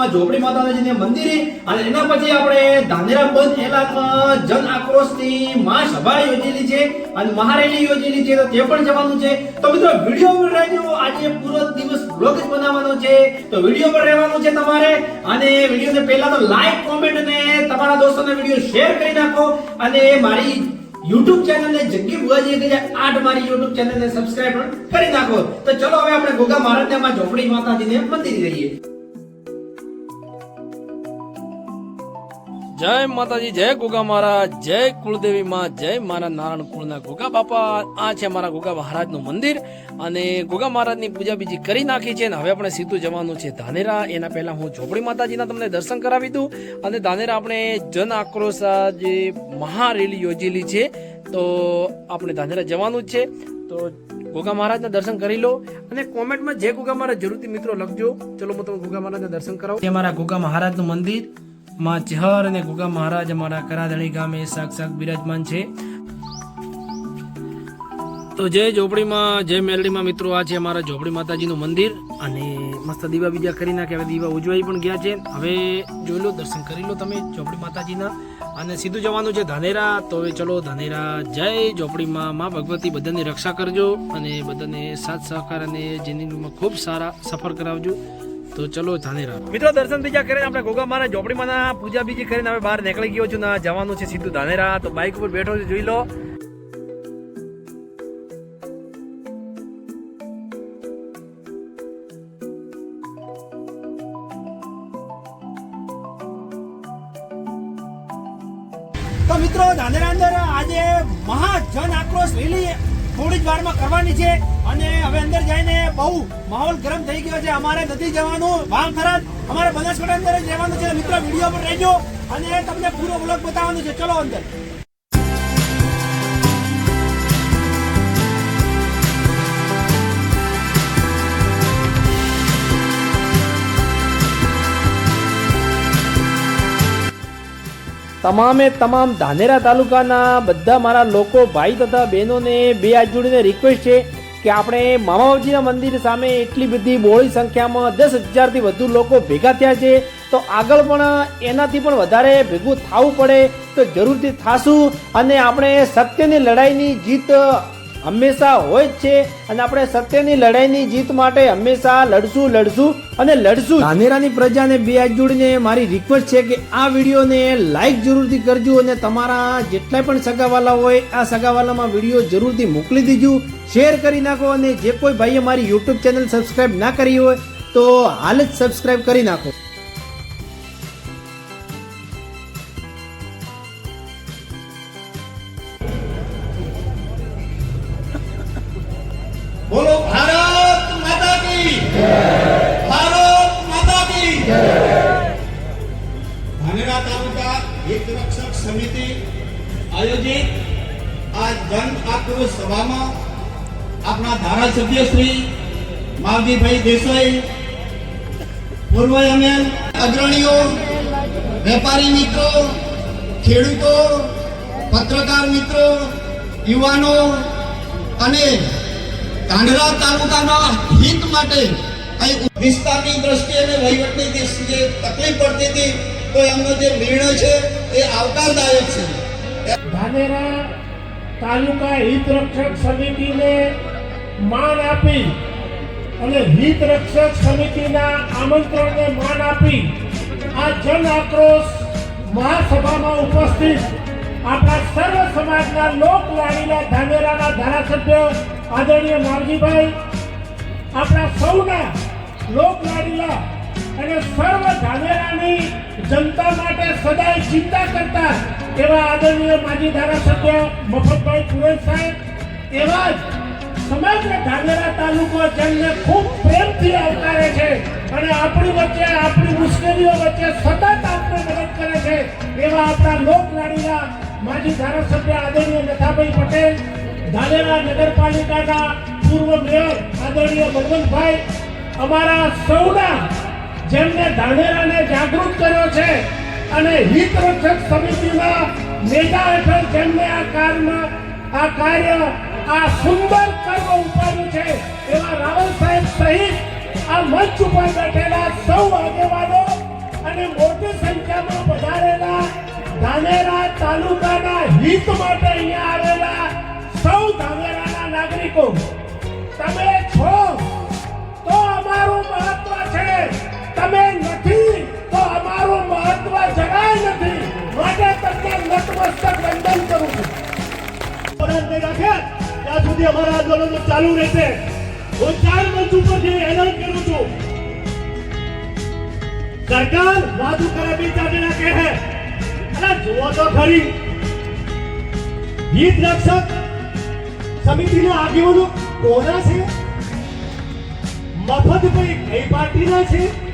માં ઝોપડી માતાજીને મંદિરે અને એના પછી આપણે ધાનેરા બંધ એલાકા જન આક્રોશની મહાસભા યોજેલી છે અને મહારેલી યોજેલી છે તો તે પણ જવાનું છે. તો મિત્રો, વીડિયો પર રહેજો. આજે પૂરો દિવસ બ્લોગ જ બનાવવાનો છે. તો વીડિયો પર રહેવાનું છે તમારે અને વિડીયોને પહેલા તો લાઈક કોમેન્ટ અને તમારા દોસ્તોને વીડિયો શેર કરી નાખો. અને મારી યુટ્યુબ ચેનલને જગ્ગી બુઆજી કે આઠ મારી યુટ્યુબ ચેનલને સબસ્ક્રાઇબ પણ કરી નાખો. તો ચલો હવે આપણે ગોગા મહારાજને માં ઝોપડી માતાજીને મંદિર જઈએ. જય માતાજી, જય ગોગા મહારાજ, જય કુળદેવી માં, જય મારા નારાયણ કુળના ગોગા બાપા. આ છે મારા ગોગા મહારાજનું મંદિર અને ગોગા મહારાજની પૂજા બીજી કરી નાખી છે અને હવે આપણે સીધું જવાનું છે ધાનેરા. એના પહેલા હું ઝોપડી માતાજીના તમને દર્શન કરાવી દઉં અને ધાનેરા આપણે જન આક્રોશ જે મહારેલી યોજેલી છે. તો આપણે ધાનેરા જવાનું જ છે. તો ગોગા મહારાજના દર્શન કરી લો અને કોમેન્ટમાં જે ગોગા મહારાજ જરૂરથી મિત્રો લખજો. ચલો હું તમને ગોગા મહારાજના દર્શન કરાવું. મારા ગોગા મહારાજનું મંદિર. માં ચહર અને ગોગા મહારાજ અમારા કરાધણી ગામે સાક્ષાત બિરાજમાન છે. તો જય ઝોપડીમાં, જય મેલડીમાં મિત્રો, આ છે અમારા ઝોપડી માતાજીનું મંદિર અને મસ્ત દીવા બીજા કરી નાખે હવે દીવા ઉજવાઈ પણ ગયા છે. હવે જોઈ લો, દર્શન કરી લો તમે ઝોપડી માતાજીના. અને સીધું જવાનું છે ધાનેરા, તો હવે ચલો ધાનેરા, જય ઝોપડીમાં, માં ભગવતી બધાની રક્ષા કરજો અને બધાને સાથ સહકાર અને જિંદગીમાં ખૂબ સારા સફર કરાવજો. તો ચલો ધાનેરા. મિત્રો દર્શન બીજા કરીને આપણે ગોગા મારા ઝોપડીમાં પૂજા બીજી કરીને હવે બહાર નીકળી ગયો છું ને જવાનું છે સીધું ધાનેરા. તો બાઇક ઉપર બેઠો છું જોઈ લો. તો મિત્રો ધાનેરા અંદર આજે મહાજન આક્રોશ રેલી થોડી જ વારમાં કરવાની છે અને હવે અંદર જઈને બહુ માહોલ ગરમ થઈ ગયો છે. અમારે નથી જવાનું. વાવ થરાદ અમારે બનાસકાંઠા અંદર જ રહેવાનું છે. મિત્રો, વીડિયો પર રહેજો અને તમને પૂરો બ્લોગ બતાવવાનું છે. ચલો અંદર. તમામે તમામ ધાનેરા તાલુકાના બધા મારા લોકો, ભાઈ તથા બહેનોને બે હાથ જોડીને રિક્વેસ્ટ છે કે આપણે મામાજીના મંદિર સામે એટલી બધી બહોળી સંખ્યામાં દસ હજારથી વધુ લોકો ભેગા થયા છે. તો આગળ પણ એનાથી પણ વધારે ભેગું થવું પડે તો જરૂરથી થાશું. અને આપણે સત્યની લડાઈની જીત હંમેશા હોય જ છે અને આપણે સત્યની લડાઈની જીત માટે હંમેશા લડશું લડશું અને લડશું ધાનેરાની પ્રજાને બે હાથ જોડીને મારી રિક્વેસ્ટ છે કે આ વિડીયોને લાઈક જરૂરથી કરજો અને તમારા જેટલા પણ સગાવાલા હોય, આ સગાવાલામાં વીડિયો જરૂરથી મોકલી દીજો. શેર કરી નાખો અને જે કોઈ ભાઈએ મારી યુટ્યુબ ચેનલ સબસ્ક્રાઈબ ના કરી હોય, તો હાલ જ સબસ્ક્રાઈબ કરી નાખો. સભામાં આપણા ધારાસભ્ય શ્રી માવજીભાઈ દેસાઈ, પૂર્વ એમએલ અગ્રણીઓ, વેપારી મિત્રો, ખેડૂતો, પત્રકાર મિત્રો, યુવાનો અને કાંડલા તાલુકાના હિત માટે અહીં વિસ્તારની દ્રષ્ટિએ અને વહીવટની દ્રષ્ટિએ તકલીફ પડતી હતી, તો એમનો જે નિર્ણય છે એ આવકારદાયક છે. ધાનેરા તાલુકા હિત રક્ષક સમિતિને માન આપી અને હિત રક્ષક સમિતિના આમંત્રણને માન આપી આ જન આક્રોશ મહાસભામાં ઉપસ્થિત આપણા સર્વ સમાજના લોક લાડીલા ધાનેરાના ધારાસભ્ય આદરણીય માવજીભાઈ આપણા સૌના લોક લાડીલા અને સર્વ ધાનેરાની જનતા માટે સદાય ચિંતા કરતા એવા આદરણીય માજી ધારાસભ્ય મફતભાઈ પુરેશ સાહેબ, એવા જ સમગ્ર ધાનેરા તાલુકો જેમને ખૂબ પ્રેમથી આવકારે છે અને આપણી વચ્ચે, આપણી મુશ્કેલીઓ વચ્ચે સતત આપણે મદદ કરે છે એવા આપણા લોકલાડીના માજી ધારાસભ્ય આદરણીય નથાભાઈ પટેલ, ધાનેરા નગરપાલિકાના પૂર્વ મેયર આદરણીય બળવંતભાઈ અમારા સૌના જેમને ધાનેરાને જાગૃત કર્યો છે અને હિત રક્ષક સમિતિના નેતા હેઠળ જેમને આ કારમાં આ કાર્ય આ સુંદર કર્મ ઉપાડ્યું છે, એવા રાવલ સાહેબ સહિત આ મંચ ઉપર બેઠેલા સૌ આગેવાનો અને મોટી સંખ્યામાં વધારેલા ધાનેરા તાલુકાના હિત માટે અહીંયા આવેલા સૌ ધાનેરાના નાગરિકો, તમે છો તો અમારું મહત્વ છે. તમે નથી, તો અમારું મહત્વ જરાય નથી. માટે તમને નતમસ્તક વંદન કરું છું. રાખે, ત્યાં સુધી અમારા આંદોલન ચાલુ રહેશે. હું ચાર મંચ ઉપરથી એલાન કરું છું. સરકાર વાદુ કરે બે જણા કહે હે. અરે જુઓ તો ખરી. હિત રક્ષક સમિતિના આગેવાનો કોના છે? મફતભાઈ કઈ પાર્ટીના છે?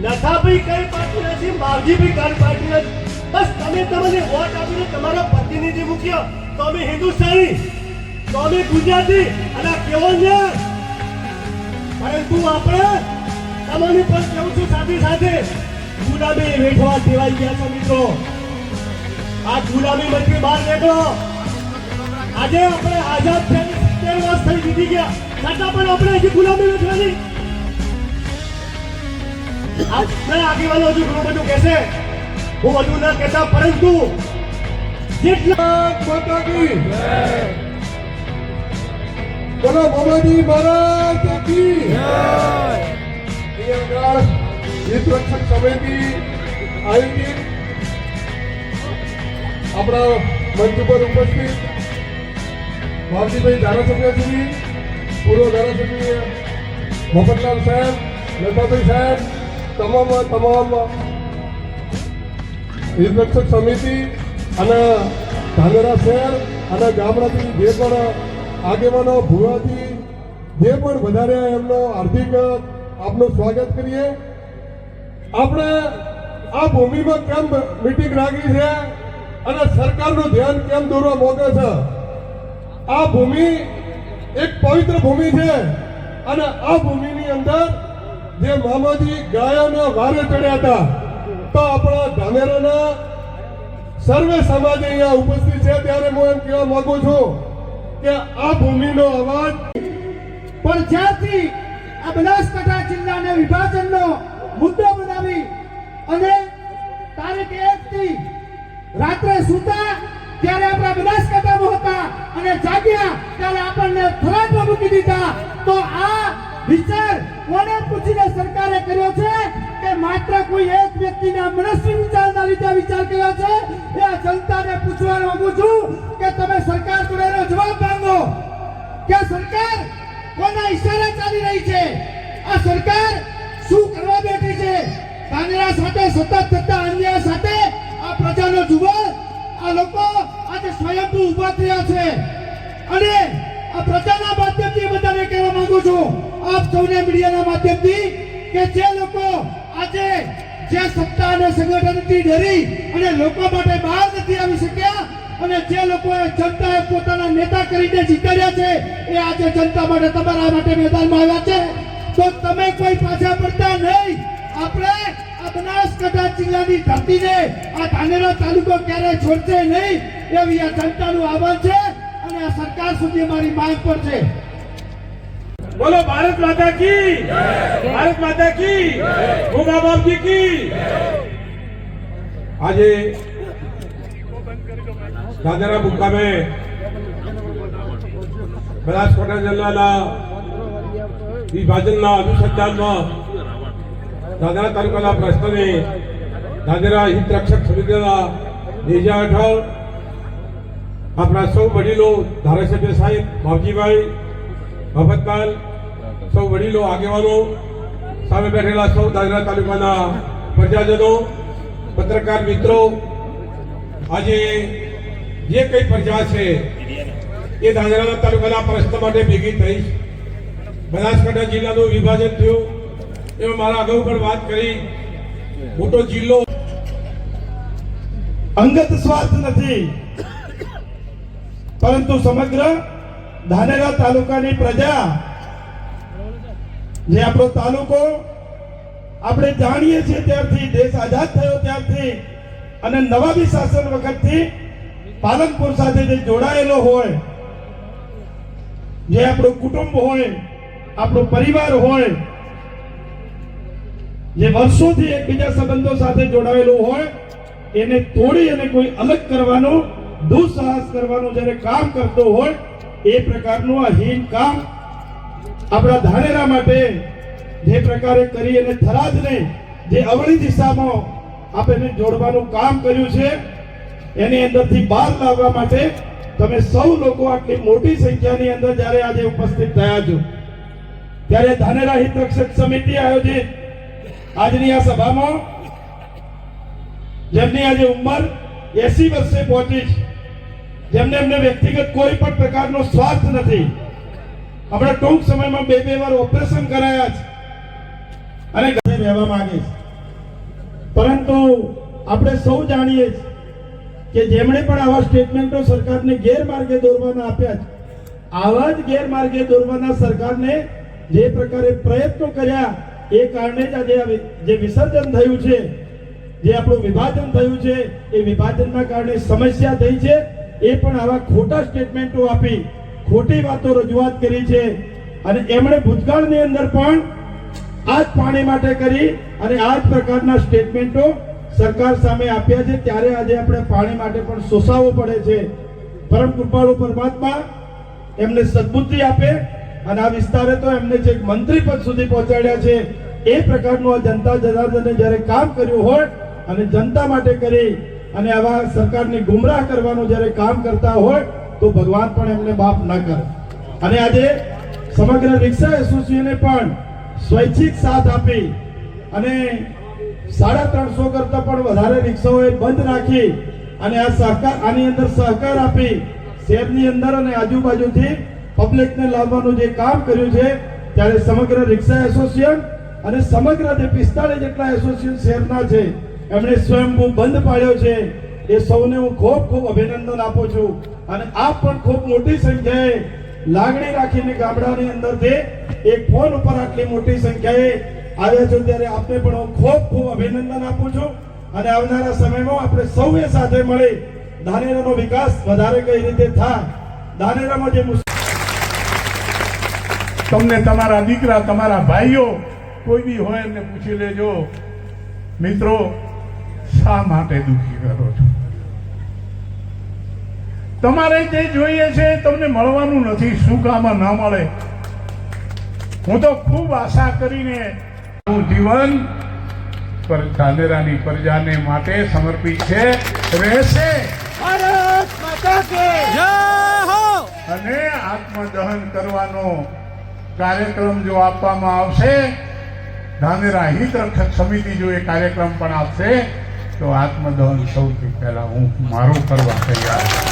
નથાભાઈ કઈ પાર્ટીના છે માવજીભાઈ કઈ પાર્ટીના નથી. બસ તમે તમને વોટ આપીને તમારા પ્રતિનિધિ મૂક્યો. તો અમે હિન્દુસ્તાની, તો અમે ગુજરાતી, અને કેવો છે પરંતુ આપણે તમારી પણ કેવું છું, સાથે સાથે ગુલામી વેઠવા દેવાઈ ગયા છો મિત્રો. આ ગુલામી મંત્રી બહાર નીકળો. આજે આપણે આઝાદ થઈને સિત્તેર વર્ષ થઈ જીતી ગયા. છતાં પણ આપણે હજી ગુલામી વેઠવાની આગેવાનો હજુ ઘણું હું બધું ના કહેતા, પરંતુ જેટલા માતા બોલો મોમાજી મહારાજ કી હિત રક્ષક સમિતિ ધારાસભ્ય શ્રી, પૂર્વ ધારાસભ્ય મફતલાલ સાહેબ, લતાભાઈ સાહેબ તમામ તમામ નિરીક્ષક સમિતિ અને ધાનેરા શહેર અને ગામડાથી જે પણ આગેવાનો ભુવાજી જે પણ વધારે એમનો હાર્દિક આપનું સ્વાગત કરીએ. આપણે આ ભૂમિમાં કેમ મીટિંગ રાખી છે અને સરકારનું ધ્યાન કેમ દોરવા માંગે છે? આ ભૂમિ એક પવિત્ર ભૂમિ છે અને આ ભૂમિની અંદર જે મામાજી ગાયોના વારે ચડ્યા હતા, તો આપણા ધાનેરાના સર્વે સમાજ અહીંયા ઉપસ્થિત છે. ત્યારે હું એમ કહેવા માંગુ છું કે આ ભૂમિનો અવાજ પણ જ્યાંથી આ બનાસકાંઠા જિલ્લાને વિભાજનનો મુદ્દો બનાવી અને તારીખ એક થી રાત્રે સૂતા ત્યારે આપણા બનાસકાંઠામાં હતા અને જાગ્યા ત્યારે આપણને ખરાબ મૂકી દીધા, તો આ વિચાર કોને પૂછીને સરકારે કર્યો છે કે માત્ર કોઈ એક વ્યક્તિના મનસ્વી વિચારના લીધે વિચાર કર્યો છે? એ જનતાને પૂછવા માંગુ છું કે તમે સરકાર જોડે જવાબ માંગો? કે સરકાર કોના ઈશારે ચાલી રહી છે? આ સરકાર શું કરવા બેઠી છે? કાંગરા સાથે સતત થતા અન્યાય સાથે આ પ્રજાનો જુઓ આ લોકો આજે સ્વયંભૂ ઊભા થયા છે. અને આ પ્રજાના માધ્યમથી બધાને કહેવા માંગુ છું આપ સૌને મીડિયાના માધ્યમથી કે જે લોકો આજે જે સત્તા અને સંગઠનથી ડરી અને લોકો માટે બહાર નથી આવી શક્યા અને જે લોકોએ જનતાએ પોતાના નેતા કરીને જીતાડ્યા છે, એ આજે જનતા માટે તમારા માટે મેદાનમાં આવ્યા છે. તો તમે કોઈ પાછા પડતા નહીં. આપણે આ બનાસકાંઠા જિલ્લાની ધરતીને આ ધાનેરા તાલુકો ક્યારેય છોડશે નહીં એવી આ જનતાનું આહવાન છે અને આ સરકાર સુધી મારી માંગ પર છે. બોલો ભારત માતા કી ભારત માતા કી ઉમા બાપજી કી આજે દાદરા મુકામે બનાસકાંઠા જિલ્લાના વિભાજનના અનુસંધાનમાં દાદરા તાલુકાના પ્રશ્નને દાદરા હિતરક્ષક સમિતિના નેજા હેઠળ આપણા સૌ વડીલો ધારાસભ્ય સાહેબ માવજીભાઈ મફતલાલ સૌ વડીલો, આગેવાનો, સામે બેઠેલા સૌ દાદરા તાલુકાના પ્રજાજનો, પત્રકાર મિત્રો, આજે જે કઈ પ્રજા છે, એ દાદરા તાલુકાના પ્રશ્ન માટે ભેગી થઈ. બનાસકાંઠા જિલ્લાનું વિભાજન થયું. એમાં મારા અગાઉ પણ વાત કરી. મોટો જિલ્લો. અંગત સ્વાર્થ નથી. પરંતુ સમગ્ર ધાનેરા તાલુકાની પ્રજા જે આપણો તાલુકો આપણે જાણીએ છીએ ત્યારથી દેશ આઝાદ થયો ત્યારથી અને નવાબી શાસન વખતથી પાલનપુર સાથે જે જોડાયેલો હોય, જે આપણું કુટુંબ હોય, આપણો પરિવાર હોય, જે વર્ષોથી એકબીજા સંબંધો સાથે જોડાયેલું હોય, એને તોડી અને કોઈ અલગ કરવાનું, દુઃસાહસ કરવાનું જ્યારે કામ કરતો હોય, એ પ્રકારનું આ હીન કામ આપણા ધાનેરા માટે જે પ્રકારે કરી અને થરાદને જે અવળી દિશામાં આપણે જોડવાનું કામ કર્યું છે, એની અંદરથી બહાર લાવવા માટે તમે સૌ લોકો આટલી મોટી સંખ્યાની અંદર જ્યારે આજે ઉપસ્થિત થયા છો, ત્યારે ધાનેરા હિત રક્ષક સમિતિ આયોજિત આજની આ સભામાં, જેમની આજે ઉંમર એસી વર્ષે પહોંચી જેમને એમને વ્યક્તિગત કોઈ પણ પ્રકારનો સ્વાર્થ નથી હમણાં ટૂંક સમયમાં બે બે વાર ઓપરેશન કરાયા છે. અને ઘરે રહેવા માંગે છે. પરંતુ આપણે સૌ જાણીએ છીએ કે જેમણે પણ આવા સ્ટેટમેન્ટો સરકારને ગેરમાર્ગે દોરવાના આપ્યા છે, આવા જ ગેરમાર્ગે દોરવાના સરકારને જે પ્રકારે પ્રયત્નો કર્યા, એ કારણે જ આજે જે વિસર્જન થયું છે, જે આપણું વિભાજન થયું છે, એ વિભાજનના કારણે સમસ્યા થઈ છે, એ પણ આવા ખોટા સ્ટેટમેન્ટો આપી ખોટી વાતો રજૂઆત કરી છે અને એમણે ભૂતકાળની અંદર પણ આ જ પાણી માટે કરી અને આ જ પ્રકારના સ્ટેટમેન્ટો સરકાર સામે આપ્યા છે. ત્યારે આજે આપણે પાણી માટે પણ સોસાવવું પડે છે. પરમ કૃપાળુ પરમાત્મા એમને સદબુદ્ધિ આપે અને આ વિસ્તારે તો એમને છેક મંત્રી પદ સુધી પહોંચાડ્યા છે, એ પ્રકારનું આ જનતા જનાર્દને જ્યારે કામ કર્યું હોય અને જનતા માટે કરી અને આવા સરકારને ગુમરાહ કરવાનું જ્યારે કામ કરતા હોય તો ભગવાન પણ એમને માફ ન કરે. અને આજે સમગ્ર રિક્ષા એસોસિએશને પણ સ્વૈચ્છિક સાથ આપી અને સાડા ત્રણસો કરતા પણ વધારે રિક્ષાઓએ બંધ રાખી અને આ સહકાર આની અંદર સહકાર આપી શહેરની અંદર અને આજુબાજુથી પબ્લિકને લાવવાનું જે કામ કર્યું છે, ત્યારે સમગ્ર રિક્ષા એસોસિએશન અને સમગ્ર જે પિસ્તાળીસ જેટલા એસોસિએશન શહેરના છે, એમણે સ્વયંભૂ બંધ પાડ્યો છે. એ સૌને હું ખૂબ ખૂબ અભિનંદન આપું છું. અને આપ પણ ખૂબ મોટી સંખ્યાએ લાગણી રાખીને ગામડાની અંદરથી એક ફોન ઉપર આટલી મોટી સંખ્યાએ આવ્યા છો ત્યારે આપને પણ હું ખૂબ ખૂબ અભિનંદન આપું છું. અને આવનારા સમયમાં આપણે સૌએ સાથે મળી ધાનેરાનો વિકાસ વધારે કઈ રીતે થાય, ધાનેરામાં જે તમને તમારા દીકરા, તમારા ભાઈઓ કોઈ બી હોય એમને પૂછી લેજો, મિત્રો, શા માટે દુઃખી કરો છો? તમારે જે જોઈએ છે તમને મળવાનું નથી શું કામ ના મળે? હું તો ખૂબ આશા કરીને હું જીવન પર ધાનેરાની પ્રજાને માટે સમર્પિત છે. રહેશે. અને આત્મદહન કરવાનો કાર્યક્રમ જો આપવામાં આવશે ધાનેરા હિત રક્ષક સમિતિ જો એ કાર્યક્રમ પણ આપશે તો આત્મદહન સૌથી પહેલા હું મારું કરવા તૈયાર છું.